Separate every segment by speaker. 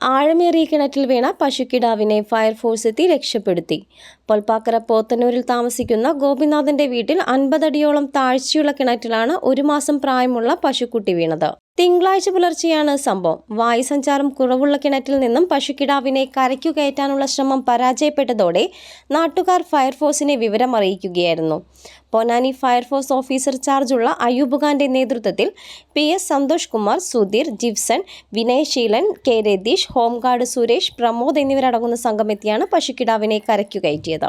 Speaker 1: ആഴമേറിയ കിണറ്റിൽ വീണ പശുക്കിടാവിനെ ഫയർഫോഴ്സ് എത്തി രക്ഷപ്പെടുത്തി. പൊൽപ്പാക്കര പോത്തന്നൂരിൽ താമസിക്കുന്ന ഗോപിനാഥന്റെ വീട്ടിൽ അൻപതടിയോളം താഴ്ചയുള്ള കിണറ്റിലാണ് ഒരു മാസം പ്രായമുള്ള പശുക്കുട്ടി വീണത്. തിങ്കളാഴ്ച പുലർച്ചെയാണ് സംഭവം വായുസഞ്ചാരം കുറവുള്ള കിണറ്റിൽ നിന്നും പശുക്കിടാവിനെ കരയ്ക്കു കയറ്റാനുള്ള ശ്രമം പരാജയപ്പെട്ടതോടെ നാട്ടുകാർ ഫയർഫോഴ്സിനെ വിവരം അറിയിക്കുകയായിരുന്നു പൊന്നാനി ഫയർഫോഴ്സ് ഓഫീസർ ചാർജുള്ള അയ്യൂബ് ഖാന്റെ നേതൃത്വത്തിൽ P S Santhosh Kumar Sudheer Jipson Vinayaseelan K Ratheesh home guard Suresh Pramod എന്നിവരടങ്ങുന്ന സംഘം എത്തിയാണ് പശുക്കിടാവിനെ കരയ്ക്കു കയറ്റിയത്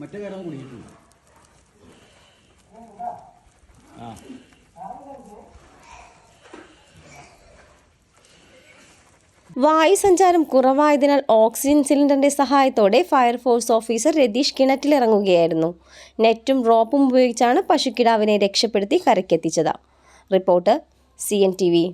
Speaker 2: മറ്റേ കയറാൻ കുടിയിട്ടുണ്ട്
Speaker 1: വായുസഞ്ചാരം കുറവായതിനാൽ ഓക്സിജൻ സിലിണ്ടറിന്റെ സഹായത്തോടെ ഫയർഫോഴ്സ് ഓഫീസർ രതീഷ് കിണറ്റിലിറങ്ങുകയായിരുന്നു. നെറ്റും റോപ്പും ഉപയോഗിച്ചാണ് പശുക്കിടാവിനെ രക്ഷപ്പെടുത്തി കരയ്ക്കെത്തിച്ചത്. Report C N T V.